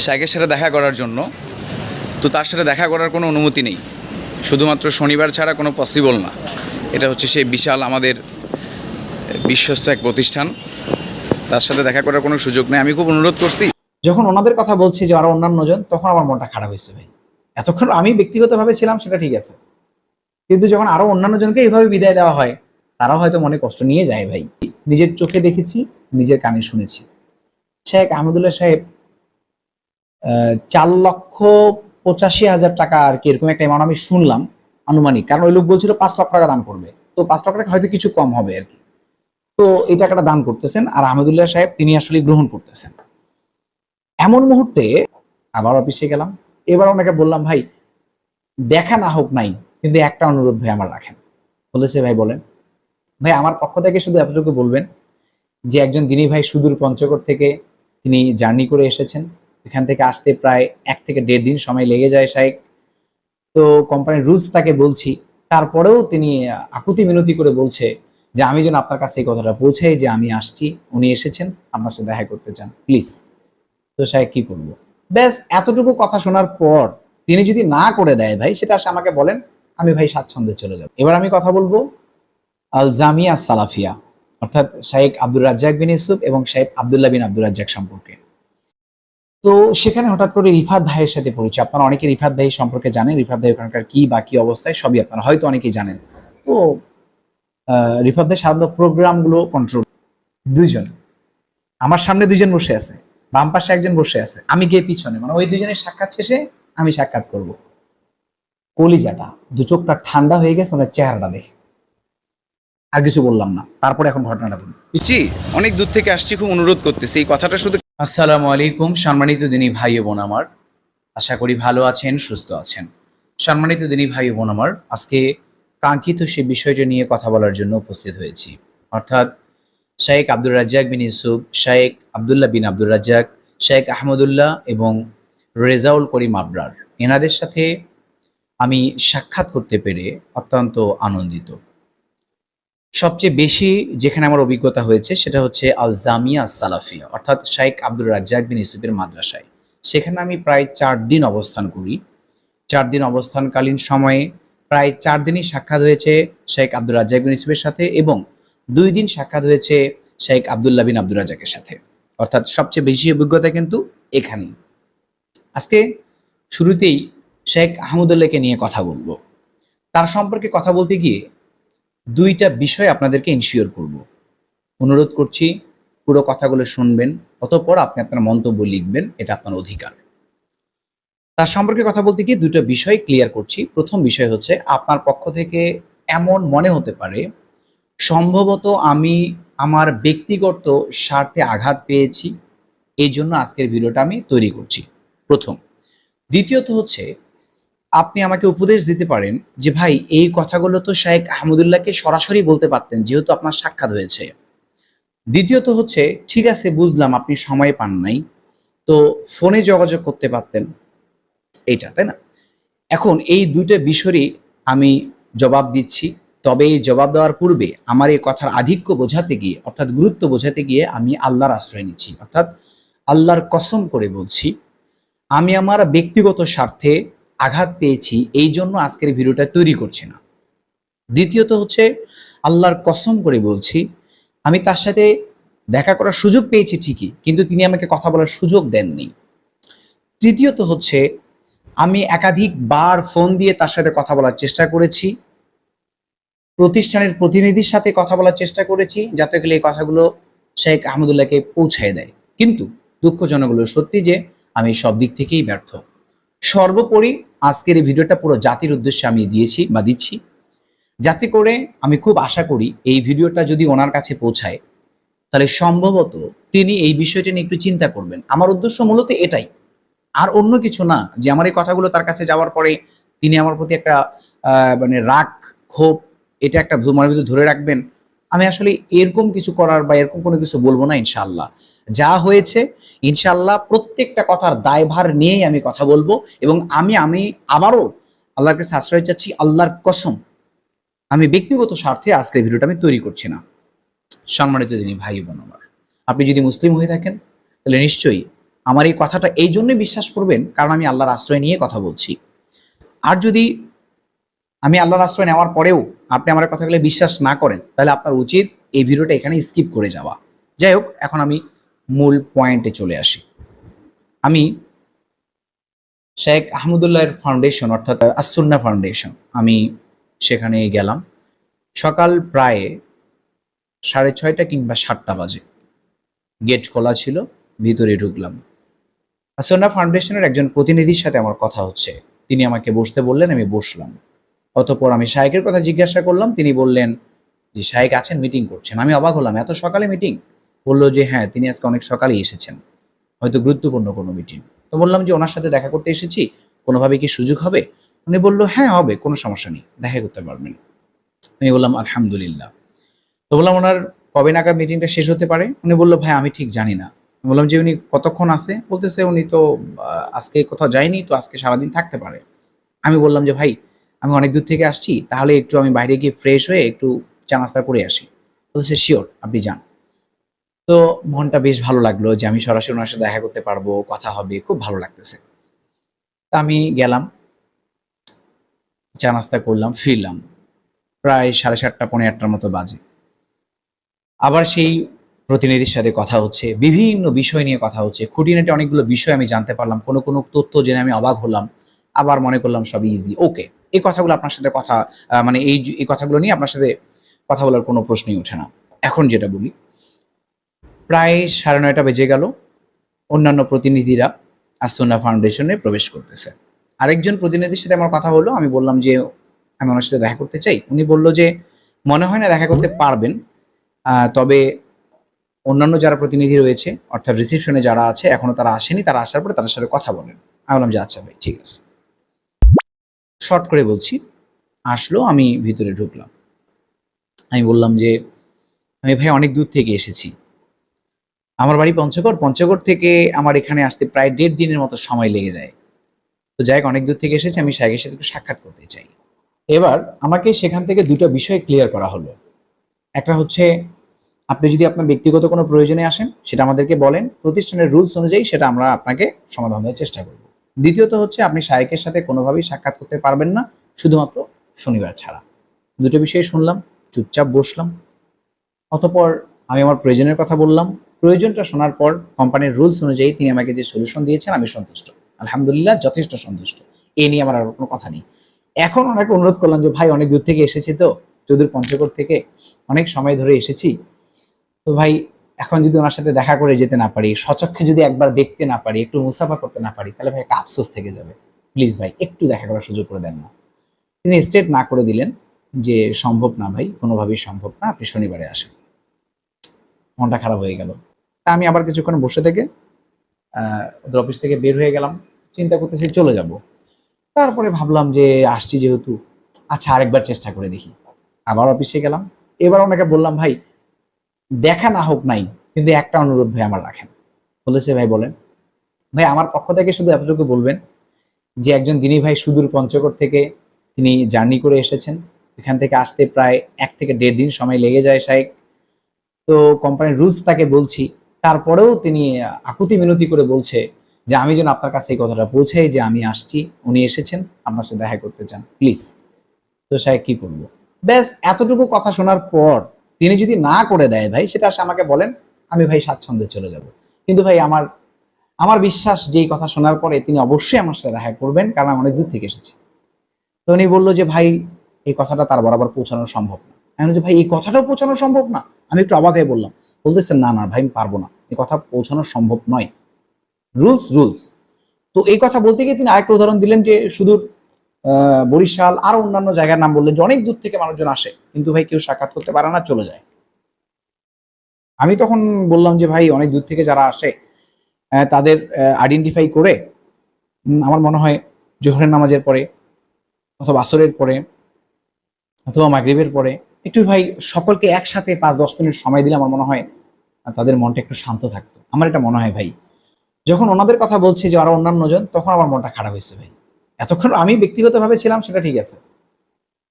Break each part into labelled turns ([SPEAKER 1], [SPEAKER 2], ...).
[SPEAKER 1] শাইকের সাথে দেখা করার জন্য। তো তার সাথে দেখা করার কোনো অনুমতি নেই। শুধুমাত্র শনিবার ছাড়া কোনো পসিবল না। এটা হচ্ছে সেই বিশাল আমাদের বিশ্বস্ত এক প্রতিষ্ঠান। তার সাথে দেখা করার কোনো সুযোগ নেই। আমি খুব অনুরোধ করছি।
[SPEAKER 2] যখন ওনাদের কথা বলছি যে আরও অন্যান্য জন, তখন আমার মনটা খারাপ হয়েছে ভাই। এতক্ষণ আমি ব্যক্তিগতভাবে ছিলাম, সেটা ঠিক আছে। কিন্তু যখন আরও অন্যান্য জনকে এইভাবে বিদায় দেওয়া হয়, তারাও হয়তো মনে কষ্ট নিয়ে যায় ভাই। নিজের চোখে দেখেছি, নিজের কানে শুনেছি। শেখ আহমদুল্লাহ সাহেব চার লক্ষ পঁচাশি হাজার টাকা আর কি, এরকম একটা অ্যামাউন্ট আমি শুনলাম আনুমানিক। কারণ ওই লোক বলছিল পাঁচ লক্ষ টাকা দান করবে। তো পাঁচ লক্ষ টাকা হয়তো কিছু কম হবে আর কি। তো এই টাকাটা দান করতেছেন আর আহমদুল্লাহ সাহেব তিনি আসলে গ্রহণ করতেছেন। এমন মুহূর্তে আবার অফিসে গেলাম। এবার ওনাকে বললাম, ভাই, দেখা না হোক নাই, কিন্তু একটা অনুরোধ ভাই আমার রাখেন। বলেছে, ভাই, বলেন। ভাই, আমার পক্ষ থেকে শুধু এতটুকু বলবেন যে একজন দিনী ভাই সুদূর পঞ্চগড় থেকে তিনি জার্নি করে এসেছেন। এখান থেকে আসতে প্রায় এক থেকে দেড় দিন সময় লেগে যায় শাহেক তো কোম্পানির রুলস তাকে বলছি। তারপরেও তিনি আকুতি মিনতি করে বলছে যে, আমি যেন আপনার কাছে এই কথাটা পৌঁছাই যে, আমি আসছি, উনি এসেছেন, আপনার সাথে দেখা করতে চান। প্লিজ তো সাহেব কি করব? ব্যাস, এতটুকু কথা শোনার পর তিনি যদি না করে দেয় ভাই, সেটা আসে আমাকে বলেন, আমি ভাই স্বাচ্ছন্দ্যে চলে যাব। এবার আমি কথা বলব আল জামিয়া সালাফিয়া, অর্থাৎ শাহেক আব্দুর রাজ্জাক বিন ইউসুফ এবং শাহেক আবদুল্লাহ বিন আব্দুর রাজ্জাক সম্পর্কে। তো সেখানে হঠাৎ করে রিফাত ভাইয়ের সাথে পরিচয়। আপনারা অনেকে রিফাত ভাই সম্পর্কে জানেন, রিফাত ভাই ওখানকার কি বা কি অবস্থায়, সবই আপনারা হয়তো অনেকেই জানেন। তো রিফাত ভাই সাধারণত প্রোগ্রামগুলো কন্ট্রোল দুইজন। আমার সামনে দুইজন বসে আছে, বাম পাশে একজন বসে আছে। আমি গিয়ে পিছনে মানে ওই দুজনের সাক্ষাৎ শেষে আমি সাক্ষাৎ করব। কলিজাটা, দু চোখটা ঠান্ডা হয়ে গেছে, ওনার চেহারাটা দেখে। আর কিছু বললাম না, তারপরে এখন ঘটনাটা বলি
[SPEAKER 1] অনেক দূর থেকে আসছি, খুব অনুরোধ করতেছি। এই কথাটা শুধু
[SPEAKER 2] আসসালামু আলাইকুম, সম্মানিত দিনী ভাই বোন আমার। আশা করি ভালো আছেন, সুস্থ আছেন। সম্মানিত দিনী ভাই বোন আমার, আজকে কাঙ্ক্ষিত সে বিষয়টা নিয়ে কথা বলার জন্য উপস্থিত হয়েছি। অর্থাৎ শাহেক আব্দুর রাজ্জাক বিন ইউসুফ শাহেক আবদুল্লাহ বিন আব্দুর রাজ্জাক শাহেক আহমদুল্লাহ এবং রেজাউল করিম আবরার। এনাদের সাথে আমি সাক্ষাৎ করতে পেরে অত্যন্ত আনন্দিত। সবচেয়ে বেশি যেখানে আমার অভিজ্ঞতা হয়েছে সেটা হচ্ছে আল জামিয়া সালাফিয়া, অর্থাৎ শাইখ আব্দুর রাজ্জাক বিন ইউসুফের মাদ্রাসায়। সেখানে আমি প্রায় চার দিন অবস্থান করি। চার দিন অবস্থানকালীন সময়ে প্রায় চার দিনই সাক্ষাৎ হয়েছে শেখ আব্দুর রাজ্জাক বিন ইউসুফের সাথে এবং দুই দিন সাক্ষাৎ হয়েছে শেখ আবদুল্লাহ বিন আব্দুর রাজ্জাকের সাথে। অর্থাৎ সবচেয়ে বেশি অভিজ্ঞতা কিন্তু এখানেই। আজকে শুরুতেই শেখ আহমদুল্লাহকে নিয়ে কথা বলব। তার সম্পর্কে কথা বলতে গিয়ে দুইটা বিষয় আপনাদেরকে ইনশিওর করব। অনুরোধ করছি, পুরো কথাগুলো শুনবেন, অতঃপর আপনি আপনার মন্তব্য লিখবেন, এটা আপনার অধিকার। তার সম্পর্কে কথা বলতে গিয়ে দুটো বিষয় ক্লিয়ার করছি। প্রথম বিষয় হচ্ছে, আপনার পক্ষ থেকে এমন মনে হতে পারে, সম্ভবত আমি আমার ব্যক্তিগত স্বার্থে আঘাত পেয়েছি এই জন্য আজকের ভিডিওটা আমি তৈরি করছি। প্রথম। দ্বিতীয়ত হচ্ছে আপনি আমাকে উপদেশ দিতে পারেন যে, ভাই, এই কথাগুলো তো শাহেক আহমদুল্লাহকে সরাসরি বলতে পারতেন, যেহেতু আপনার সাক্ষাৎ হয়েছে। দ্বিতীয়ত হচ্ছে, ঠিক আছে, বুঝলাম, আপনি সময় পান নাই। তো ফোনে যোগাযোগ করতে পারতেন। এইটা, তাই না? এখন এই দুইটা বিষয়ই আমি জবাব দিচ্ছি। তবে এই জবাব দেওয়ার পূর্বে আমার এই কথার আধিক্য বোঝাতে গিয়ে, অর্থাৎ গুরুত্ব বোঝাতে গিয়ে আমি আল্লাহর আশ্রয় নিচ্ছি। অর্থাৎ আল্লাহর কসম করে বলছি, আমি আমার ব্যক্তিগত স্বার্থে আঘাত পেয়েছি, এই জন্য আজকের ভিডিওটা তৈরি করছি না। দ্বিতীয়ত হচ্ছে, আল্লাহর কসম করে বলছি, আমি তার সাথে দেখা করার সুযোগ পেয়েছি ঠিকই, কিন্তু তিনি আমাকে কথা বলার সুযোগ দেননি। তৃতীয়ত হচ্ছে, আমি একাধিক বার ফোন দিয়ে তার সাথে কথা বলার চেষ্টা করেছি, প্রতিষ্ঠানের প্রতিনিধির সাথে কথা বলার চেষ্টা করেছি, যাতে গেলে এই কথাগুলো শেখ আহমদুল্লাহকে পৌঁছায় দেয়। কিন্তু দুঃখজনক সত্যি যে, আমি সব দিক থেকেই ব্যর্থ। সর্বোপরি আজকের এই ভিডিওটা পুরো জাতির উদ্দেশ্যে আমি দিয়েছি বা দিচ্ছি। যাতে করে আমি খুব আশা করি এই ভিডিওটা যদি ওনার কাছে পৌঁছায়, তাহলে সম্ভবত তিনি এই বিষয়টা নিয়ে একটু চিন্তা করবেন। আমার উদ্দেশ্য মূলত এটাই। আর অন্য কিছু না, যে আমার এই কথাগুলো তার কাছে যাওয়ার পরে তিনি আমার প্রতি একটা মানে রাগ, ক্ষোভ, এটা একটা মনের ভিতরে ধরে রাখবেন। আমি আসলে এরকম কিছু করার বা এরকম কোনো কিছু বলব না, ইনশাআল্লাহ। যা হয়েছে ইনশাল্লাহ প্রত্যেকটা কথার দায়ভার নিয়েই আমি কথা বলব এবং আমি আমি আবারও আল্লাহর কাছে আশ্রয় চাচ্ছি, আল্লাহর কসম, আমি ব্যক্তিগত স্বার্থে আজকের ভিডিওটা আমি তৈরি করছি না। সম্মানিত দিনী ভাই বোন আমার, আপনি যদি মুসলিম হয়ে থাকেন, তাহলে নিশ্চয়ই আমার এই কথাটা এই জন্যই বিশ্বাস করবেন, কারণ আমি আল্লাহর আশ্রয় নিয়ে কথা বলছি। আর যদি আমি আল্লাহর আশ্রয় নেওয়ার পরেও আপনি আমার কথাগুলো বিশ্বাস না করেন, তাহলে আপনার উচিত এই ভিডিওটা এখানে স্কিপ করে যাওয়া। যাই হোক, এখন আমি মূল পয়েন্টে চলে আসি। আমি শেখ আহমদুল্লাহের ফাউন্ডেশন অর্থাৎ আসুন্না ফাউন্ডেশন আমি সেখানে গেলাম। সকাল প্রায় সাড়ে ছয়টা কিংবা সাতটা বাজে। গেট খোলা ছিল, ভিতরে ঢুকলাম। আসন্না ফাউন্ডেশনের একজন প্রতিনিধির সাথে আমার কথা হচ্ছে। তিনি আমাকে বসতে বললেন, আমি বসলাম। অতঃপর আমি শাহেকের কথা জিজ্ঞাসা করলাম, তিনি বললেন যে শাহেক আছেন মিটিং করছেন। আমি অবাক হলাম, এত সকালে মিটিং বলল যে হ্যাঁ তিনি আজকে অনেক সকালেই এসেছেন। হয়তো গুরুত্বপূর্ণ কোনো মিটিং তো বললাম যে, ওনার সাথে দেখা করতে এসেছি। কোনোভাবে কি সুযোগ হবে? উনি বলল হ্যাঁ হবে, কোনো সমস্যা নেই, দেখা করতে পারবেন। আমি বললাম, আলহামদুলিল্লাহ। তো বললাম, ওনার কবে নাগাদ মিটিংটা শেষ হতে পারে? উনি বলল, ভাই, আমি ঠিক জানি না। বললাম যে, উনি কতক্ষণ আছে? বলতেছে, উনি তো আজকে কোথাও যায়নি, তো আজকে সারাদিন থাকতে পারে। আমি বললাম যে, ভাই, আমি অনেক দূর থেকে আসছি, তাহলে একটু আমি বাইরে গিয়ে ফ্রেশ হয়ে একটু চা নাস্তা করে আসি। বলছে শিওর আপনি যান। তো মনটা বেশ ভালো লাগল যে আমি সরাসরি ওনার সাথে দেখা করতে পারব, কথা হবে, খুব ভালো লাগতেছে। তা আমি গেলাম, চা নাস্তা করলাম, ফিরলাম। প্রায় সাড়ে সাতটা পনেরো আটটার মতো বাজে। আবার সেই প্রতিনিধির সাথে কথা হচ্ছে, বিভিন্ন বিষয় নিয়ে কথা হচ্ছে। খুঁটিনাটি অনেকগুলো বিষয় আমি জানতে পারলাম, কোনো কোনো তথ্য জেনে আমি অবাক হলাম। আবার মনে করলাম সব ইজি ওকে এই কথাগুলো আপনার সাথে কথা মানে এই এই কথাগুলো নিয়ে আপনার সাথে কথা বলার কোনো প্রশ্নই ওঠে না। এখন যেটা বলি প্রায় সাড়ে নয়টা বেজে গেল। অন্যান্য প্রতিনিধিরা আসন্না ফাউন্ডেশনে প্রবেশ করতেছে। আরেকজন প্রতিনিধির সাথে আমার কথা হলো, আমি বললাম যে, আমি ওনার সাথে দেখা করতে চাই। উনি বলল যে, মনে হয় না দেখা করতে পারবেন। তবে অন্যান্য যারা প্রতিনিধি রয়েছে, অর্থাৎ রিসিপশনে যারা আছে, এখনও তারা আসেনি, তারা আসার পরে তাদের সাথে কথা বলেন। আমি বললাম যে আচ্ছা ভাই, ঠিক আছে। শর্ট করে বলছি, আসলো, আমি ভিতরে ঢুকলাম। আমি বললাম যে, আমি ভাই অনেক দূর থেকে এসেছি। আমার বাড়ি পঞ্চগড় পঞ্চগড় থেকে আমার এখানে আসতে প্রায় দেড় দিনের মতো সময় লেগে যায়। তো যাই অনেক দূর থেকে এসেছি, আমি শাহেকের সাথে একটু সাক্ষাৎ করতে চাই। এবার আমাকে সেখান থেকে দুটো বিষয় ক্লিয়ার করা হলো। একটা হচ্ছে, আপনি যদি আপনার ব্যক্তিগত কোনো প্রয়োজনে আসেন, সেটা আমাদেরকে বলেন, প্রতিষ্ঠানের রুলস অনুযায়ী সেটা আমরা আপনাকে সমাধান দেওয়ার চেষ্টা করব। দ্বিতীয়ত হচ্ছে, আপনি শায়েকের সাথে কোনোভাবেই সাক্ষাৎ করতে পারবেন না, শুধুমাত্র শনিবার ছাড়া। দুটো বিষয় শুনলাম, চুপচাপ বসলাম। অতপর আমি আমার প্রয়োজনের কথা বললাম প্রয়োজনটা শোনার পর কোম্পানির রুলস অনুযায়ী তিনি আমাকে যে সলিউশন দিয়েছেন, আমি সন্তুষ্ট। আলহামদুলিল্লাহ, যথেষ্ট সন্তুষ্ট। এ নিয়ে আমার আর কোনো কথা নেই। এখন ওনাকে অনুরোধ করলাম যে, ভাই, অনেক দূর থেকে এসেছি তো চৌধুর পঞ্চগড় থেকে অনেক সময় ধরে এসেছি। তো ভাই, এখন যদি ওনার সাথে দেখা করে যেতে না পারি, সচক্ষে যদি একবার দেখতে না পারি, একটু মুসাফা করতে না পারি, তাহলে ভাই একটা আফসোস থেকে যাবে। প্লিজ ভাই, একটু দেখা করার সুযোগ করে দেন না। তিনি স্টেট না করে দিলেন যে, সম্ভব না ভাই, কোনোভাবেই সম্ভব না, আপনি শনিবারে আসেন। মনটা খারাপ হয়ে গেল। তা আমি আবার কিছুক্ষণ বসে থেকে ওদের অফিস থেকে বের হয়ে গেলাম। চিন্তা করতেছি চলে যাব। তারপরে ভাবলাম যে আসছি যেহেতু আচ্ছা আরেকবার চেষ্টা করে দেখি। আবার অফিসে গেলাম। এবার ওনাকে বললাম, ভাই, দেখা না হোক নাই, কিন্তু একটা অনুরোধ ভাই আমার রাখেন। বলেছে ভাই বলেন, ভাই, আমার পক্ষ থেকে শুধু এতটুকু বলবেন যে একজন দিনী ভাই সুদূর পঞ্চগড় থেকে তিনি জার্নি করে এসেছেন। এখান থেকে আসতে প্রায় এক থেকে দেড় দিন সময় লেগে যায় শাহেক তো কোম্পানির রুলস তাকে বলছি। তারপরেও তিনি আকুতি মিনতি করে বলছে যে, আমি যেন আপনার কাছে এই কথাটা পৌঁছাই যে, আমি আসছি, উনি এসেছেন, আপনার সাথে দেখা করতে চান। প্লিজ। তো সাহেব কি করব ব্যাস, এতটুকু কথা শোনার পর তিনি যদি না করে দেয় ভাই, সেটা আসে আমাকে বলেন, আমি ভাই স্বাচ্ছন্দ্যে চলে যাব। কিন্তু ভাই, আমার আমার বিশ্বাস যেই কথা শোনার পরে তিনি অবশ্যই আমার সাথে দেখা করবেন, কারণ আমি অনেক দূর থেকে এসেছি। তো উনি বলল যে, ভাই, এই কথাটা তার বরাবর পৌঁছানো সম্ভব না। আমি যে, ভাই, এই কথাটাও পৌঁছানো সম্ভব না? আমি একটু অবাক হয়ে বললাম বলতেছে না না, ভাই, আমি পারব না। এই কথা পৌঁছানো সম্ভব নয়। Rules rules. তো এই কথা বলতে গিয়ে তিনি আরেকটা উদাহরণ দিলেন যে সুদূর বরিশাল, আরও অন্যান্য জায়গার নাম বললেন যে অনেক দূর থেকে মানুষজন আসে, কিন্তু ভাই কেউ সাক্ষাৎ করতে পারে না, চলে যায়। আমি তখন বললাম যে, ভাই, অনেক দূর থেকে যারা আসে তাদের আইডেন্টিফাই করে আমার মনে হয় জোহরের নামাজের পরে, অথবা আসরের পরে, অথবা মাগরিবের পরে একটু ভাই সকলকে একসাথে পাঁচ, দশ মিনিট সময় দিলে আমার মনে হয় তাদের মনটা একটু শান্ত থাকতো। আমার এটা মনে হয় ভাই। যখন ওনাদের কথা বলছি যে আরও অন্যান্য জন, তখন আমার মনটা খারাপ হয়েছে ভাই। এতক্ষণ আমি ব্যক্তিগতভাবে ছিলাম, সেটা ঠিক আছে।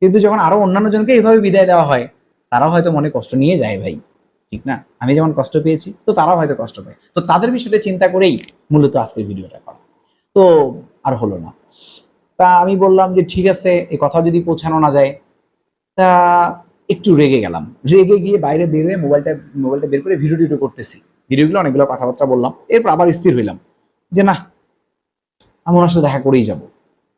[SPEAKER 2] কিন্তু যখন আরও অন্যান্য জনকে এইভাবে বিদায় দেওয়া হয়, তারাও হয়তো মনে কষ্ট নিয়ে যায় ভাই। ঠিক না? আমি যেমন কষ্ট পেয়েছি, তো তারাও হয়তো কষ্ট পায়। তো তাদের বিষয়টা চিন্তা করেই মূলত আজকের ভিডিওটা করা। তো আর হলো না। তা আমি বললাম যে, ঠিক আছে এই কথা যদি পৌঁছানো না যায়, তা একটু রেগে গেলাম। রেগে গিয়ে বাইরে বের হয়ে মোবাইলটা মোবাইলটা বের করে ভিডিও টিডিও করতেছি। ভিডিওগুলো অনেকগুলো কথাবার্তা বললাম। এরপর আবার স্থির হইলাম যে, না, আমি ওনার সাথে দেখা করেই যাব।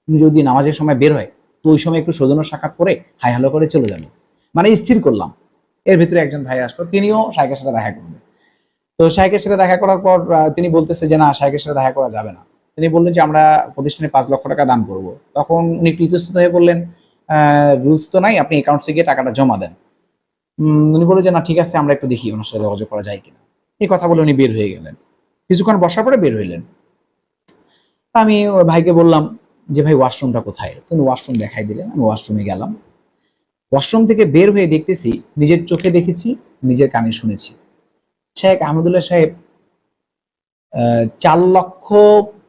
[SPEAKER 2] তুমি যদি নামাজের সময় বের হয়, তো ওই সময় একটু সৌজন্য সাক্ষাৎ করে হাই হ্যালো করে চলে যাব। মানে স্থির করলাম। এর ভিতরে একজন ভাই আসলো, তিনিও শাইকের সাথে দেখা করবে। তো শাইকের সাথে দেখা করার পর তিনি বলতেছে যে, না শাইকের সাথে দেখা করা যাবে না। তিনি বললেন যে, আমরা প্রতিষ্ঠানে পাঁচ লক্ষ টাকা দান করব। তখন উনি একটু হয়ে বললেন রুলস তো নাই, আপনি অ্যাকাউন্টসে গিয়ে টাকাটা জমা দেন। উনি বললেন যে, না, ঠিক আছে, আমরা একটু দেখি, ওনার সাথে যোগাযোগ করা যায় কিনা? এই কথা বলে উনি বের হয়ে গেলেন। কিছুক্ষণ বসার পরে বের হইলেন। আমি ওই ভাইকে বললাম যে, ভাই ওয়াশরুমটা কোথায়? তুমি ওয়াশরুম দেখাই দিলেন, আমি ওয়াশরুমে গেলাম। ওয়াশরুম থেকে বের হয়ে দেখতেছি, নিজের চোখে দেখেছি, নিজের কানে শুনেছি। শেখ আহমদুল্লাহ সাহেব চার লক্ষ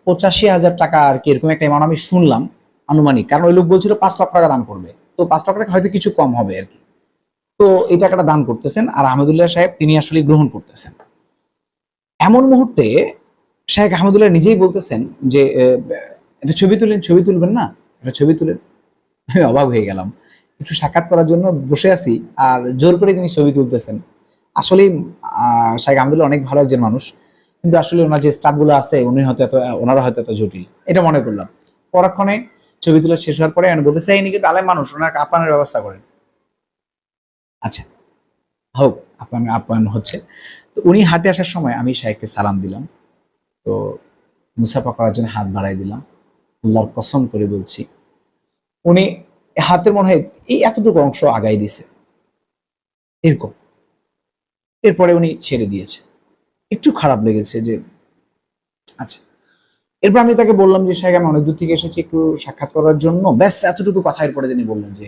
[SPEAKER 2] পঁচাশি হাজার টাকা আর কি, এরকম একটা এমাউন্ট আমি শুনলাম। আনুমানিক। কারণ ওই লোক বলছিল পাঁচ লক্ষ টাকা দান করবে। তো পাঁচ লক্ষ টাকা হয়তো কিছু কম হবে আর কি তো এই টাকাটা দান করতেছেন আর আহমদুল্লাহ সাহেব তিনি আসলে গ্রহণ করতেছেন। এমন মুহূর্তে শেখ আহমদুল্লাহ নিজেই বলতেছেন যে একটা ছবি তুলেন, ছবি তুলবেন না? একটা ছবি তুলেন। আমি অবাক হয়ে গেলাম। একটু সাক্ষাৎ করার জন্য বসে আছি আর জোর করে তিনি ছবি তুলতেছেন। আসলে শেখ আহমদুল্লাহ অনেক ভালো একজন মানুষ। কিন্তু আসলে ওনার যে স্টাফগুলো আছে, উনি হয়তো এত, ওনারা হয়তো এত জটিল। এটা মনে করলাম। পরক্ষণে ছবি তোলা শেষ হওয়ার পরে আমি বলতেছি ইনি কিন্তু আলেম মানুষ, ওনার আপ্যায়নের ব্যবস্থা করেন। আচ্ছা হোক, আপ্যায়ন আপ্যায়ন হচ্ছে। তো উনি হাঁটে আসার সময় আমি শাহেককে সালাম দিলাম। তো মুসাফা করার জন্য হাত বাড়াই দিলাম। আল্লাহর কসম করে বলছি, উনি হাতের মনে হয় এই এতটুকু অংশ আগাই দিছে এরকম। এরপরে উনি ছেড়ে দিয়েছে। একটু খারাপ লেগেছে যে আচ্ছা এরপর আমি তাকে বললাম যে, সাহেব, আমি অনেক দূর থেকে এসেছি একটু সাক্ষাৎ করার জন্য। ব্যাস, এতটুকু কথা এরপরে তিনি বললেন যে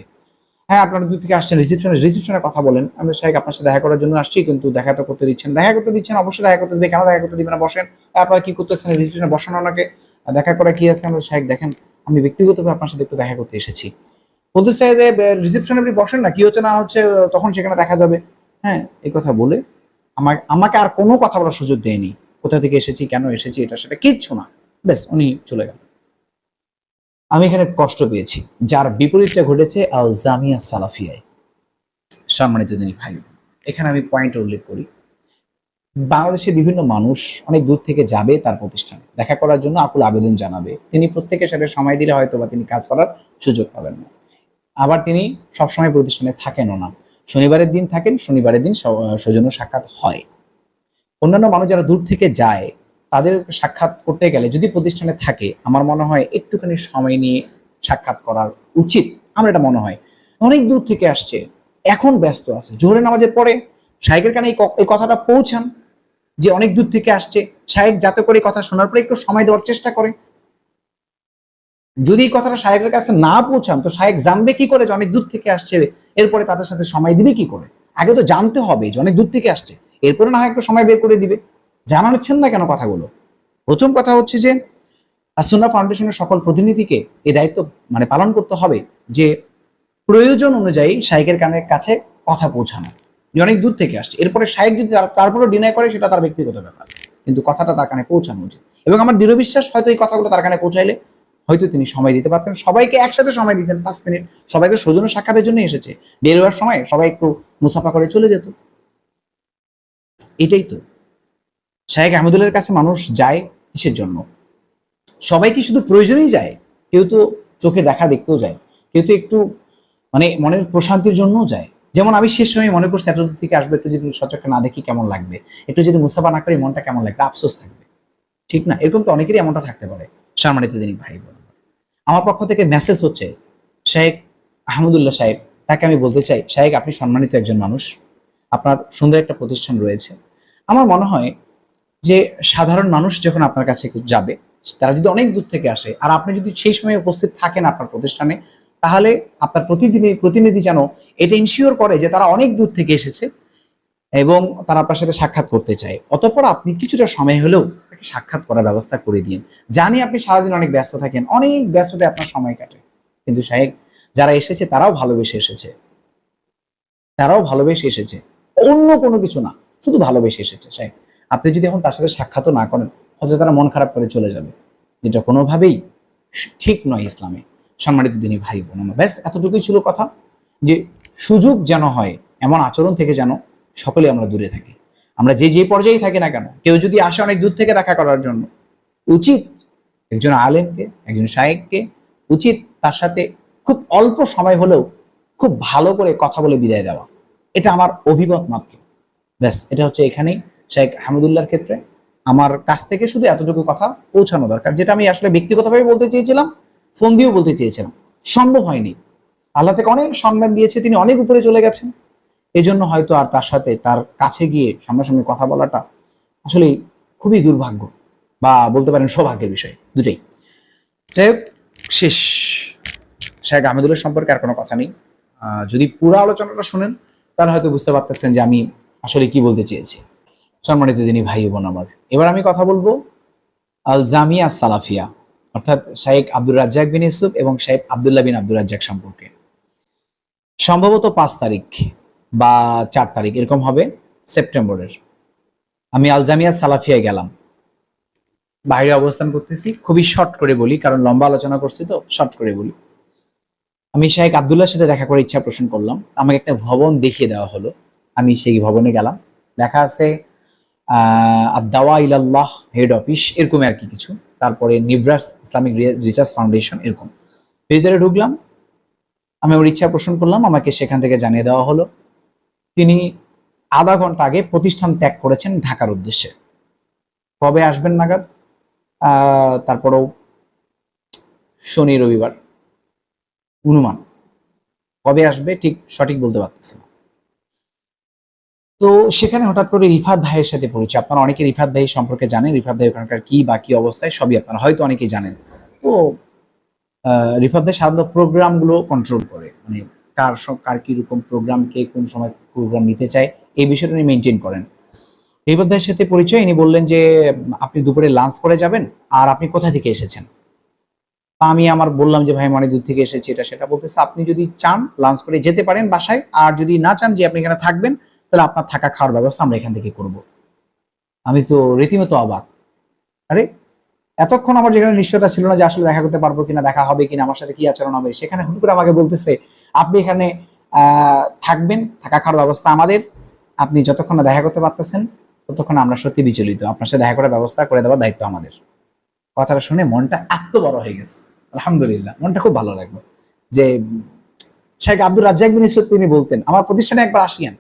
[SPEAKER 2] হ্যাঁ আপনারা দূর থেকে আসছেন রিসিপশনে রিসিপশনে কথা বলেন। আমি সাহেব, আপনার সাথে দেখা করার জন্য আসছি, কিন্তু দেখা তো করতে দিচ্ছেন। দেখা করতে দিচ্ছেন? অবশ্যই দেখা করতে দিবে। কেন দেখা করতে দিবে না? বসেন। আপনারা কি করতেছেন? রিসিপশনে বসানো ওনাকে। দেখা করা কি আছে? আমরা সাহেব, দেখেন, আমি ব্যক্তিগতভাবে আপনার সাথে একটু দেখা করতে এসেছি। বলতে চাই যে রিসিপশনে আপনি বসেন না? কি হচ্ছে, না হচ্ছে, তখন সেখানে দেখা যাবে। হ্যাঁ এই কথা বলে আমাকে আমাকে আর কোনো কথা বলার সুযোগ দেয়নি। কোথা থেকে এসেছি? কেন এসেছি? এটা সেটা কিচ্ছু না। ব্যাস, উনি চলে গেল। আমি এখানে কষ্ট পেয়েছি। যার বিপরীতটা ঘটেছে আল জামিয়া সালাফিয়ায়, সম্মানিত দিনী ভাই। এখানে আমি পয়েন্ট উল্লেখ করি। বাংলাদেশের বিভিন্ন মানুষ অনেক দূর থেকে যাবে তার প্রতিষ্ঠানে। দেখা করার জন্য আকুল আবেদন জানাবে। তিনি প্রত্যেকের সাথে সময় দিলে হয়তো বা তিনি কাজ করার সুযোগ পাবেন না। আবার তিনি সবসময় প্রতিষ্ঠানে থাকেনও না। শনিবারের দিন থাকেন, শনিবারের দিন সৌজন্য সাক্ষাৎ হয়। অন্যান্য মানুষ যারা দূর থেকে যায় তাদের সাক্ষাৎ করতে গেলে যদি প্রতিষ্ঠানে থাকে, আমার মনে হয় একটুখানি সময় নিয়ে সাক্ষাৎ করার উচিত, আমার এটা মনে হয়। অনেক দূর থেকে আসছে, এখন ব্যস্ত আছে। জোহরের নামাজের পরে শাহেকের কানে এই কথাটা পৌঁছান যে অনেক দূর থেকে আসছে। শাহেক যাতে করে কথা শোনার পরে একটু সময় দেওয়ার চেষ্টা করে। যদি এই কথাটা শাহেকের কাছে না পৌঁছান, তো শাহেক জানবে কি করে যে অনেক দূর থেকে আসছে, এরপরে তাদের সাথে সময় দিবে কি করে? আগে তো জানতে হবে যে অনেক দূর থেকে আসছে। এরপরে না হয় একটু সময় বের করে দিবে। জানাচ্ছেন না কেন কথাগুলো? প্রথম কথা হচ্ছে যে আসুন্না ফাউন্ডেশনের সকল প্রতিনিধিকে এই দায়িত্ব মানে পালন করতে হবে যে, প্রয়োজন অনুযায়ী শাইকের কানের কাছে কথা পৌঁছানো। যে অনেক দূর থেকে আসছে। এরপরে শাইক যদি তার- তারপরেও ডিনাই করে, সেটা তার ব্যক্তিগত ব্যাপার। কিন্তু কথাটা তার কানে পৌঁছানো উচিত। এবং আমার দৃঢ় বিশ্বাস, হয়তো এই কথাগুলো তার কানে পৌঁছাইলে হয়তো তিনি সময় দিতে পারতেন। সবাইকে একসাথে সময় দিতেন, পাঁচ মিনিট। সবাইকে সৌজন্য সাক্ষাতের জন্য এসেছে। বেরোয়ার সময় সবাই একটু মুসাফা করে চলে যেত। এটাই তো। শাহেক আহমদুল্লাহর কাছে মানুষ যায় কিসের জন্য? সবাই কি শুধু প্রয়োজনেই যায়? কেউ তো চোখে দেখা দেখতেও যায়। কেউ তো একটু মানে মনের প্রশান্তির জন্যও যায়। যেমন আমি শেষ সময় মনে করছি এত দূর থেকে আসবে, একটু যদি সচক্ষে না দেখি কেমন লাগবে? একটু যদি মুসাফা না করি, মনটা কেমন লাগবে? আফসোস থাকবে। ঠিক না? এরকম তো অনেকেরই এমনটা থাকতে পারে। সম্মানিত দিনী ভাই বোন। আমার পক্ষ থেকে মেসেজ হচ্ছে শাহেক আহমদুল্লাহ সাহেব, তাকে আমি বলতে চাই শাহেক আপনি সম্মানিত একজন মানুষ। আপনার সুন্দর একটা প্রতিষ্ঠান রয়েছে। আমার মনে হয় যে সাধারণ মানুষ যখন আপনার কাছে যাবে, তারা যদি অনেক দূর থেকে আসে, আর আপনি যদি সেই সময় উপস্থিত থাকেন আপনার প্রতিষ্ঠানে, তাহলে আপনার প্রতিদিনই প্রতিনিধি যেন এটা ইনশিওর করে যে তারা অনেক দূর থেকে এসেছে এবং তারা আপনার সাথে সাক্ষাৎ করতে চায়। অতঃপর আপনি কিছুটা সময় হলেও তাকে সাক্ষাৎ করার ব্যবস্থা করে দিন। জানি আপনি সারাদিন অনেক ব্যস্ত থাকেন, অনেক ব্যস্ততায় আপনার সময় কাটে। কিন্তু সাহেব, যারা এসেছে তারাও ভালোবেসে এসেছে। তারাও ভালোবেসে এসেছে। অন্য কোনো কিছু না, শুধু ভালোবেসে এসেছে, সাহেব। আপনি যদি এখন তার সাথে সাক্ষাৎ না করেন, হয়তো তারা মন খারাপ করে চলে যাবে। যেটা কোনোভাবেই ঠিক নয় ইসলামে। সম্মানিত দিনী ভাই বোন আমার ব্যাস, এতটুকুই ছিল কথা। যে সুযোগ যেন হয়, এমন আচরণ থেকে যেন সকলে আমরা দূরে থাকি। আমরা যে যে পর্যায়ে থাকি না কেন, কেউ যদি আসে অনেক দূর থেকে দেখা করার জন্য, উচিত একজন আলেমকে, একজন শায়েককে, উচিত তার সাথে খুব অল্প সময় হলেও খুব ভালো করে কথা বলে বিদায় দেওয়া। এটা আমার অভিমত মাত্র। ব্যাস, এটা হচ্ছে এখানেই। শেখ হামিদুল্লাহর ক্ষেত্রে আমার কাছ থেকে শুধু এতটুকু কথা পৌঁছানো দরকার, যেটা আমি আসলে ব্যক্তিগতভাবে বলতে চেয়েছিলাম, ফোন দিয়েও বলতে চেয়েছিলাম। সম্ভব হয়নি। আল্লাহ থেকে অনেক সম্মান দিয়েছে, তিনি অনেক উপরে চলে গেছেন। এই জন্য হয়তো আর তার সাথে, তার কাছে গিয়ে সামনাসামনি কথা বলাটা আসলে খুবই দুর্ভাগ্য বা বলতে পারেন সৌভাগ্যের বিষয় দুটোই। যাই হোক, শেষ। শেখ আহমেদুল্লাহ সম্পর্কে আর কোনো কথা নেই। যদি পুরো আলোচনাটা শুনেন, তাহলে হয়তো বুঝতে পারতেছেন যে আমি আসলে কি বলতে চেয়েছি। সম্মানিত দিনী ভাই বোন আমার। এবার আমি কথা বলব আল জামিয়া সালাফিয়া, অর্থাৎ শাহেক আব্দুর রাজ্জাক বিন ইউসুফ এবং শাহেক আবদুল্লাহ বিন আব্দুর রাজ্জাক সম্পর্কে। সম্ভবত পাঁচ তারিখ বা চার তারিখ, এরকম হবে সেপ্টেম্বরের। আমি আল জামিয়া সালাফিয়ায় গেলাম। বাইরে অবস্থান করতেছি। খুবই শর্ট করে বলি, কারণ লম্বা আলোচনা করছি তো, শর্ট করে বলি। আমি শাহেক আবদুল্লাহর সাথে দেখা করে ইচ্ছা পোষণ করলাম। আমাকে একটা ভবন দেখিয়ে দেওয়া হলো। আমি সেই ভবনে গেলাম। লেখা আছে আদাওয়া ইলাল্লাহ হেড অফিস, এরকম আর কি কিছু। তারপরে নিভরাস ইসলামিক রিসার্চ ফাউন্ডেশন, এরকম। ভিতরে ঢুকলাম, আমি ওর ইচ্ছা পোষণ করলাম, আমাকে সেখান থেকে জানিয়ে দেওয়া হলো। তিনি আধা ঘণ্টা আগে প্রতিষ্ঠান ত্যাগ করেছেন ঢাকার উদ্দেশ্যে। কবে আসবেন নাগাদ? তারপরেও শনি, রবিবার। অনুমান। কবে আসবে? ঠিক সঠিক বলতে পারতেছি না। তো সেখানে হঠাৎ করে রিফাত ভাইয়ের সাথে পরিচয়। আপনারা অনেকে রিফাত ভাই সম্পর্কে জানেন, রিফাত ভাই ওখানকার কি বা কি অবস্থায়, সবই আপনারা হয়তো অনেকেই জানেন। তো রিফাত ভাই সাধারণত প্রোগ্রামগুলো কন্ট্রোল করে মানে কার কার কীরকম প্রোগ্রাম কে কোন সময় প্রোগ্রাম নিতে চায়, এই বিষয়টা উনি মেনটেন করেন। রিফাত ভাইয়ের সাথে পরিচয়, ইনি বললেন যে, আপনি দুপুরে লাঞ্চ করে যাবেন, আর আপনি কোথা থেকে এসেছেন? তা আমি আমার বললাম যে, ভাই মানে দূর থেকে এসেছি, এটা সেটা বলতেছে, আপনি যদি চান লাঞ্চ করে যেতে পারেন বাসায়, আর যদি না চান যে, আপনি এখানে থাকবেন তাহলে আপনার থাকা খাওয়ার ব্যবস্থা আমরা এখান থেকে করব। আমি তো রীতিমতো অবাক। আরে, এতক্ষণ আমার যেখানে নিশ্চয়তা ছিল না যে আসলে দেখা করতে পারব কিনা, দেখা হবে কিনা, আমার সাথে কি আচরণ হবে, সেখানে হুট করে আমাকে বলতেছে, আপনি এখানে থাকবেন, থাকা খাওয়ার ব্যবস্থা আমাদের। আপনি যতক্ষণ না দেখা করতে পারতেছেন, ততক্ষণ আমরা সত্যি বিচলিত। আপনার সাথে দেখা করার ব্যবস্থা করে দেওয়ার দায়িত্ব আমাদের। কথাটা শুনে মনটা এত বড় হয়ে গেছে। আলহামদুলিল্লাহ, মনটা খুব ভালো লাগল। যে শেখ আব্দুর রাজ্জাক বিন তিনি বলতেন, আমার প্রতিষ্ঠানে একবার আসিয়েন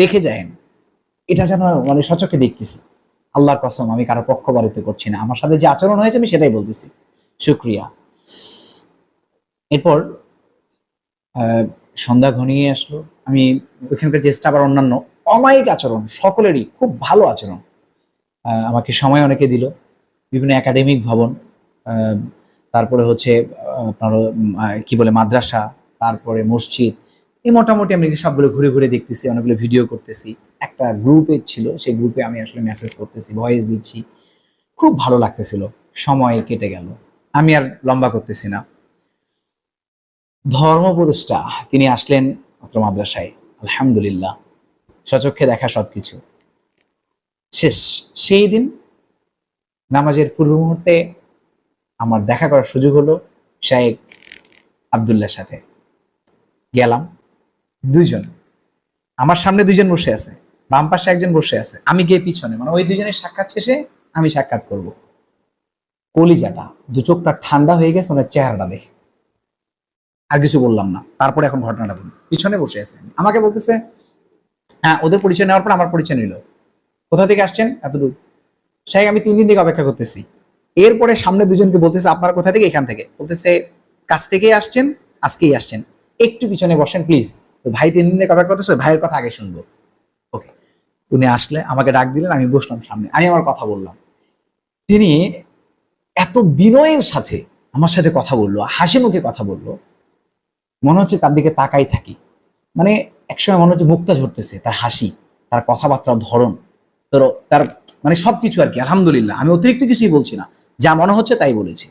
[SPEAKER 2] দেখে যায়েন এটা যেন মানে সচক্ষে দেখতেছি। আল্লাহর কসম, আমি কারও পক্ষপাতিত্ব করছি না। আমার সাথে যে আচরণ হয়েছে, আমি সেটাই বলতেছি। শুক্রিয়া। এরপর সন্ধ্যা ঘনিয়ে আসলো। আমি ওইখানকার স্টাফ আর অন্যান্য অমায়িক আচরণ, সকলেরই খুব ভালো আচরণ আমাকে সময় অনেকে দিল। বিভিন্ন একাডেমিক ভবন তারপরে হচ্ছে আপনার কি বলে, মাদ্রাসা, তারপরে মসজিদ এই মোটামুটি আমি সবগুলো ঘুরে ঘুরে দেখতেছি, অনেকগুলো ভিডিও করতেছি। একটা গ্রুপে ছিল, সেই গ্রুপে আমি আসলে মেসেজ করতেছি ভয়েস দিচ্ছি। খুব ভালো লাগতেছিল, সময় কেটে গেল। আমি আর লম্বা করতেছি না। ধর্ম উপদেষ্টা তিনি আসলেন মাত্র মাদ্রাসায়, আলহামদুলিল্লাহ। সচক্ষে দেখা সবকিছু। শেষ, সেই দিন নামাজের পূর্ব মুহূর্তে আমার দেখা করার সুযোগ হলো শায়েক আবদুল্লার সাথে। গেলাম। দুইজন। আমার সামনে দুইজন বসে আছে, বাম পাশে একজন বসে আছে। আমি গিয়ে পিছনে মানে ওই দুজনের সাক্ষাৎ শেষে আমি সাক্ষাৎ করব। কলিজাটা, দু চোখটা ঠান্ডা হয়ে গেছে, ওনার চেহারাটা দেখে। আর কিছু বললাম না। তারপরে এখন ঘটনাটা বলি পিছনে বসে আছে। আমাকে বলতেছে হ্যাঁ ওদের পরিচয় নেওয়ার পর আমার পরিচয় নিল। কোথা থেকে আসছেন? এতদূর। সেই আমি তিন দিন থেকে অপেক্ষা করতেছি। এরপরে সামনে দুজনকে বলতেছে, আপনারা কোথা থেকে? এখান থেকে। বলতেছে, কাছ থেকেই আসছেন, আজকেই আসছেন। একটু পিছনে বসেন, প্লিজ। ভাই তিন দিন অপেক্ষা করতেছে ভাইয়ের কথা আগে শুনব। ওকে উনি আসলে আমাকে ডাক দিলেন, আমি বসলাম সামনে, আমি আমার কথা বললাম। তিনি এত বিনয়ের সাথে আমার সাথে কথা বলল, হাসি মুখে কথা বলল, মনে হচ্ছে তার দিকে তাকাই থাকি। মানে একসময় মনে হচ্ছে মুক্তা ঝরতেছে, তার হাসি, তার কথাবার্তার ধরন, তোর, তার মানে সবকিছু আর কি, আলহামদুলিল্লাহ। আমি অতিরিক্ত কিছুই বলছি না, যা মনে হচ্ছে তাই বলেছি।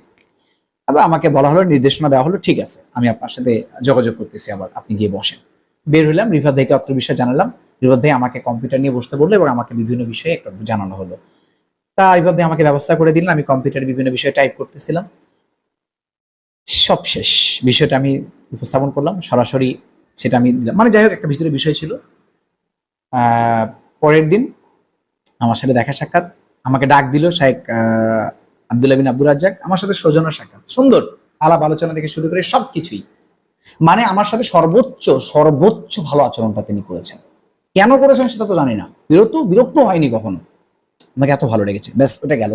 [SPEAKER 2] আবার আমাকে বলা হলো, নির্দেশনা দেওয়া হলো, ঠিক আছে, আমি আপনার সাথে যোগাযোগ করতেছি, আবার আপনি গিয়ে বসেন। বের হলাম রিফাত ভাইকে অত্র বিষয় জানালাম। রিবাদ ভাই আমাকে কম্পিউটার নিয়ে বসতে বলল এবং আমাকে বিভিন্ন বিষয়ে একটু জানানো হলো। তা ভাই আমাকে ব্যবস্থা করে দিলেন, আমি কম্পিউটারে বিভিন্ন বিষয়ে টাইপ করতেছিলাম। সব শেষ। বিষয়টা আমি উপস্থাপন করলাম, সরাসরি সেটা আমি দিলাম। মানে যাই হোক, একটা ভিতরে বিষয় ছিল। পরের দিন আমার সাথে দেখা সাক্ষাৎ। আমাকে ডাক দিল শাহেক আব্দুল্লাহ বিন আব্দুল রাজ্জাক। আমার সাথে সৌজন্য সাক্ষাৎ। সুন্দর। আলাপ আলোচনা থেকে শুরু করে সব কিছুই মানে আমার সাথে সর্বোচ্চ সর্বোচ্চ ভালো আচরণটা তিনি করেছেন। কেন করেছেন সেটা তো জানি না। বিরক্ত বিরক্ত হয়নি কখনো। আমাকে এত ভালো লেগেছে। ব্যাস, ওটা গেল।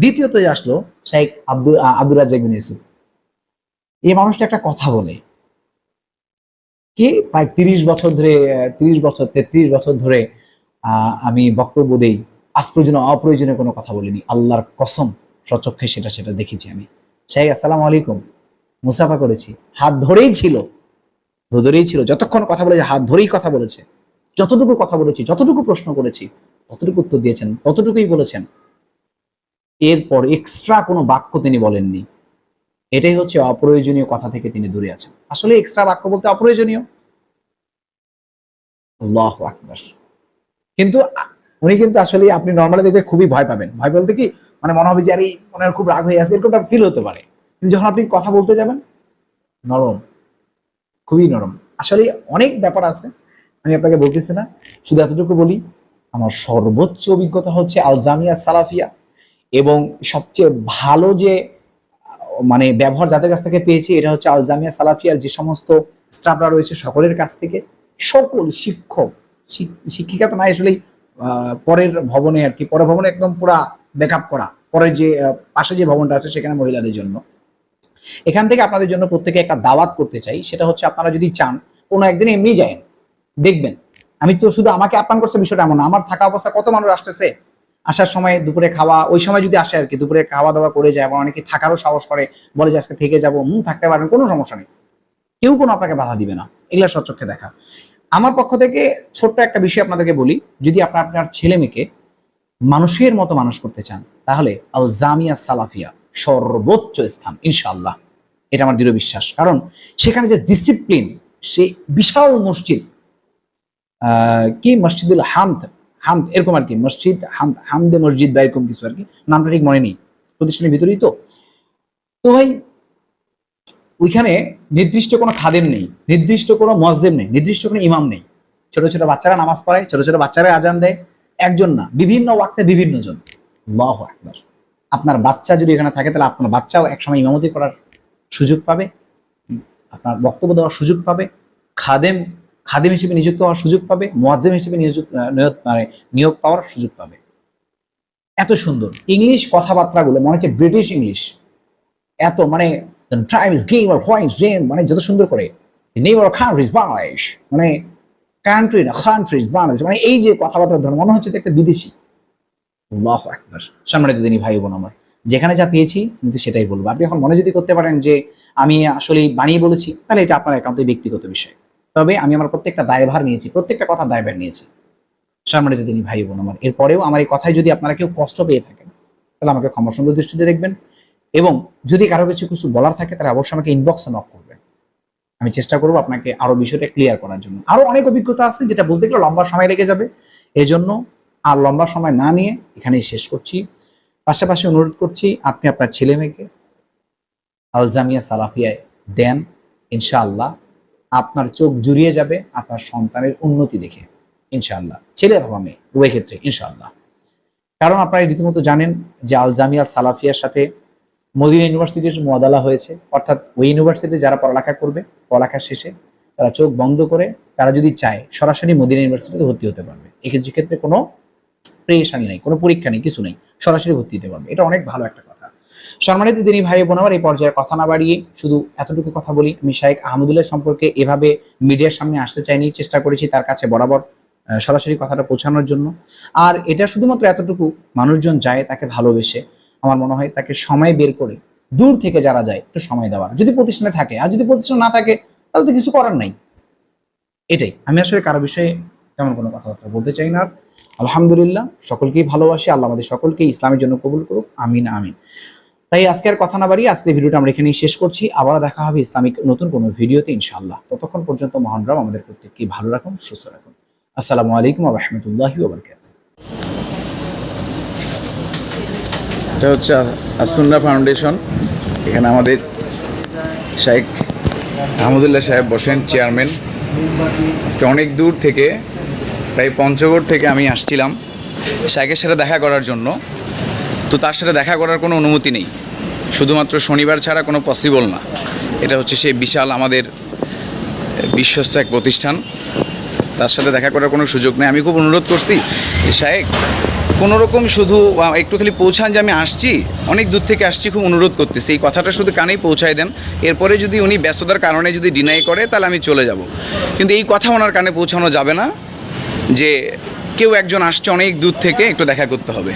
[SPEAKER 2] দ্বিতীয়ত যে আসলো শাহেক আব্দুল আব্দুল রাজ্জাক বিন ইউসুফ। এই মানুষটা একটা কথা বলে। কি? প্রায় তিরিশ বছর ধরে, তিরিশ বছর, তেত্রিশ বছর ধরে আমি বক্তব্য দেই। আজ পর্যন্ত অপ্রয়োজনীয় কোনো কথা বলিনি। আল্লাহর কসম, সচক্ষে সেটা সেটা দেখেছি আমি। শাহেক আসসালামু আলাইকুম। মুসাফা করেছি। হাত ধরেই ছিল। ধরেই ছিল। যতক্ষণ কথা বলেছে, হাত ধরেই কথা বলেছে। যতটুকু কথা বলেছি, যতটুকু প্রশ্ন করেছি, ততটুকু উত্তর দিয়েছেন, ততটুকুই বলেছেন। এরপর এক্সট্রা কোনো বাক্য তিনি বলেননি। এটাই হচ্ছে অপ্রয়োজনীয় কথা থেকে তিনি দূরে আছেন। আসলে এক্সট্রা বাক্য বলতে অপ্রয়োজনীয়। আল্লাহ আকবার। কিন্তু উনি কিন্তু আসলে আপনি নর্মালি দেখবে খুবই ভয় পাবেন। ভয় বলতে কি? মানে মনে হবে যে, আরে হয় খুব রাগ হয়ে আছে, এরকমটা ফিল হতে পারে। যখন আপনি কথা বলতে যাবেন, নরম, খুবই নরম। আসলে অনেক ব্যাপার আছে, আমি আপনাকে বলতেছি না। শুধু এতটুকু বলি, আমার সর্বোচ্চ অভিজ্ঞতা হচ্ছে আলজামিয়া সালাফিয়া এবং সবচেয়ে ভালো যে মানে ব্যবহার যাদের কাছ থেকে পেয়েছি, এটা হচ্ছে আলজামিয়া সালাফিয়ার যে সমস্ত স্টাফরা রয়েছে সকলের কাছ থেকে। সকল শিক্ষক শিক- শিক্ষিকা তো নাই আসলে পরের ভবনে আর কি, পরের ভবনে একদম পুরা ব্যাকআপ করা। পরের যে পাশে যে ভবনটা আছে, সেখানে মহিলাদের জন্য। এখান থেকে আপনাদের জন্য প্রত্যেকে একটা দাওয়াত করতে চাই, সেটা হচ্ছে আপনারা যদি চান, কোনো একদিন এমনি যায়েন দেখবেন। আমি তো শুধু আমাকে আপ্যায়ন করছে বিষয়টা এমন আমার থাকা অবস্থা কত মানুষ আসতেছে। আসার সময় দুপুরে খাওয়া, ওই সময় যদি আসে আর কি দুপুরে খাওয়া দাওয়া করে যায় এবং অনেকে থাকারও সাহস করে, বলে যে আজকে থেকে যাব, হুম, থাকতে পারবেন কোনো সমস্যা নেই। কেউ কোনো আপনাকে বাধা দিবে না, এগুলা সচক্ষে দেখা। আমার পক্ষ থেকে ছোট্ট একটা বিষয় আপনাদেরকে বলি, যদি আপনার আপনার ছেলে মেয়েকে মানুষের মতো মানুষ করতে চান, তাহলে আল জামিয়া সালাফিয়া সর্বোচ্চ স্থান, ইনশাআল্লাহ। এটা আমার দৃঢ় বিশ্বাস। কারণ সেখানে যে ডিসিপ্লিন সে বিশাল মসজিদ কি? মসজিদুল হামদ হামদ, এরকম আর কি, মসজিদ হামদ হামদে মসজিদ বা এরকম কিছু আর কি। নামটা ঠিক মনে নেই, প্রতিষ্ঠানের ভিতরেই তো। তো ভাই, ওইখানে নির্দিষ্ট কোনো খাদেম নেই, নির্দিষ্ট কোনো মসজিদ নেই, নির্দিষ্ট কোনো ইমাম নেই। ছোট ছোট বাচ্চারা নামাজ পড়ায় ছোট ছোট বাচ্চারা আজান দেয় একজন না, বিভিন্ন ওয়াক্তে বিভিন্ন জন। আল্লাহু আকবার। আপনার বাচ্চা যদি এখানে থাকে, তাহলে আপনার বাচ্চাও একসময় ইমামতি করার সুযোগ পাবে, আপনার বক্তব্য দেওয়ার সুযোগ পাবে, খাদেম খাদেম হিসেবে নিযুক্ত হওয়ার সুযোগ পাবে, মোয়াজ্জেম হিসেবে নিযুক্ত মানে নিয়োগ পাওয়ার সুযোগ পাবে। এত সুন্দর। ইংলিশ কথাবার্তাগুলো, মনে হচ্ছে ব্রিটিশ ইংলিশ। এত মানে টাইম ইজ গেম আর হোয়াইট মানে যত সুন্দর করে। নেম আর কান্ট্রিজ বাংলাদেশ মানে কান্ট্রি না কান্ট্রিজ বাংলাদেশ মানে এই যে কথাবার্তার ধরন মনে হচ্ছে একটা বিদেশি। আল্লাহ একবার সম্মানিত দিনী ভাই বোন আমার, যেখানে যা পেয়েছি, কিন্তু সেটাই বলব। আপনি এখন মনে যদি করতে পারেন যে আমি আসলে বানিয়ে বলেছি, তাহলে এটা আপনার একান্তই ব্যক্তিগত বিষয়। তবে আমি আমার প্রত্যেকটা দায়ভার নিয়েছি, প্রত্যেকটা কথা দায়ভার নিয়েছি। সম্মানিত তিনি ভাই বোন আমার, এরপরেও আমার এই কথায় যদি আপনারা কেউ কষ্ট পেয়ে থাকেন, তাহলে আমাকে ক্ষমা সুন্দর দৃষ্টিতে দেখবেন। এবং যদি কারও কিছু কিছু বলার থাকে, তাহলে অবশ্যই আমাকে ইনবক্সে নক করবেন আমি চেষ্টা করব আপনাকে আরও বিষয়টা ক্লিয়ার করার জন্য। আরও অনেক অভিজ্ঞতা আছে যেটা বলতে গেলে লম্বা সময় লেগে যাবে। এজন্য আর লম্বা সময় না নিয়ে এখানেই শেষ করছি। পাশাপাশি অনুরোধ করছি, আপনি আপনার ছেলে মেয়েকে আলজামিয়া সালাফিয়ায় দেন, ইনশাআল্লাহ। আপনার চোখ জুড়িয়ে যাবে আপনার সন্তানের উন্নতি দেখে, ইনশাআল্লাহ। ছেলে অথবা মেয়ে, উভয় ক্ষেত্রে, ইনশাআল্লাহ। কারণ আপনারা রীতিমতো জানেন যে আলজামিয়া সালাফিয়ার সাথে মদিনা ইউনিভার্সিটির মোয়াদালা হয়েছে, অর্থাৎ ওই ইউনিভার্সিটিতে যারা পড়ালেখা করবে, পড়ালেখা শেষে তারা চোখ বন্ধ করে তারা যদি চায়, সরাসরি মদিনা ইউনিভার্সিটিতে ভর্তি হতে পারবে। এক্ষেত্রে ক্ষেত্রে কোনো প্রেশানি নেই, কোনো পরীক্ষা নেই, কিছু নেই, সরাসরি ভর্তি হতে পারবে। এটা অনেক ভালো একটা কথা। সম্মানিত দিনী ভাই বোন আমার, এই পর্যায়ে কথা না বাড়িয়ে শুধু এতটুকু কথা বলি, আমি শাহেক আহমদুল্লাহ সম্পর্কে এভাবে মিডিয়ার সামনে আসতে চাইনি, চেষ্টা করেছি তার কাছে বরাবর সরাসরি কথাটা পৌঁছানোর জন্য। আর এটা শুধুমাত্র এতটুকু, মানুষজন যায় তাকে ভালোবেসে আমার মনে হয় তাকে সময় বের করে দূর থেকে যারা যায় একটু সময় দেওয়ার। যদি প্রতিষ্ঠানে থাকে, আর যদি প্রতিষ্ঠান না থাকে, তাহলে তো কিছু করার নাই। এটাই। আমি আসলে কারও বিষয়ে তেমন কোনো কথাবার্তা বলতে চাই না। আলহামদুলিল্লাহ, সকলকেই ভালোবাসি, আল্লাহ আমাদের সকলকে ইসলামের জন্য কবুল করুক, আমিন আমিন। তাই আজকে আর কথা না বাড়িয়ে আজকের ভিডিওটা আমরা এখানেই শেষ করছি। আবার দেখা হবে ইসলামিক নতুন কোনো ভিডিওতে, ইনশাআল্লাহ। ততক্ষণ পর্যন্ত মহান আমাদের প্রত্যেককে ভালো রাখুন, সুস্থ রাখুন। আসসালামু আলাইকুম রহমতুল্লাহি ওবরকাত
[SPEAKER 1] এটা হচ্ছে আসুন্না ফাউন্ডেশন। এখানে আমাদের শাইখ আহমদুল্লাহ সাহেব বসেন, চেয়ারম্যান। আজকে অনেক দূর থেকে, প্রায় পঞ্চগড় থেকে আমি আসছিলাম শাইখের সাথে দেখা করার জন্য। তো তার সাথে দেখা করার কোনো অনুমতি নেই। শুধুমাত্র শনিবার ছাড়া কোনো পসিবল না। এটা হচ্ছে সেই বিশাল আমাদের বিশ্বস্ত এক প্রতিষ্ঠান। তার সাথে দেখা করার কোনো সুযোগ নেই। আমি খুব অনুরোধ করছি যে শায়েক কোনো রকম শুধু একটু খালি পৌঁছান যে আমি আসছি, অনেক দূর থেকে আসছি, খুব অনুরোধ করতেছি। এই কথাটা শুধু কানেই পৌঁছায় দেন। এরপরে যদি উনি ব্যস্ততার কারণে যদি ডিনাই করে, তাহলে আমি চলে যাব। কিন্তু এই কথা ওনার কানে পৌঁছানো যাবে না, যে কেউ একজন আসছে অনেক দূর থেকে, একটু দেখা করতে হবে।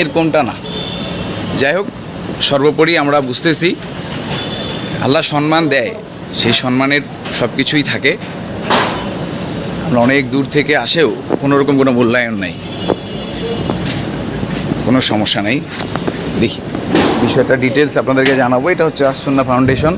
[SPEAKER 1] এর কোনটা না? যাই হোক, সর্বোপরি আমরা বুঝতেছি, আল্লাহ সম্মান দেয়, সেই সম্মানের সব কিছুই থাকে। আমরা অনেক দূর থেকে আসেও কোনো রকম কোনো মূল্যায়ন নাই। কোনো সমস্যা নেই। দেখি। বিষয়টা ডিটেলস আপনাদেরকে জানাব। এটা হচ্ছে আসন্না ফাউন্ডেশন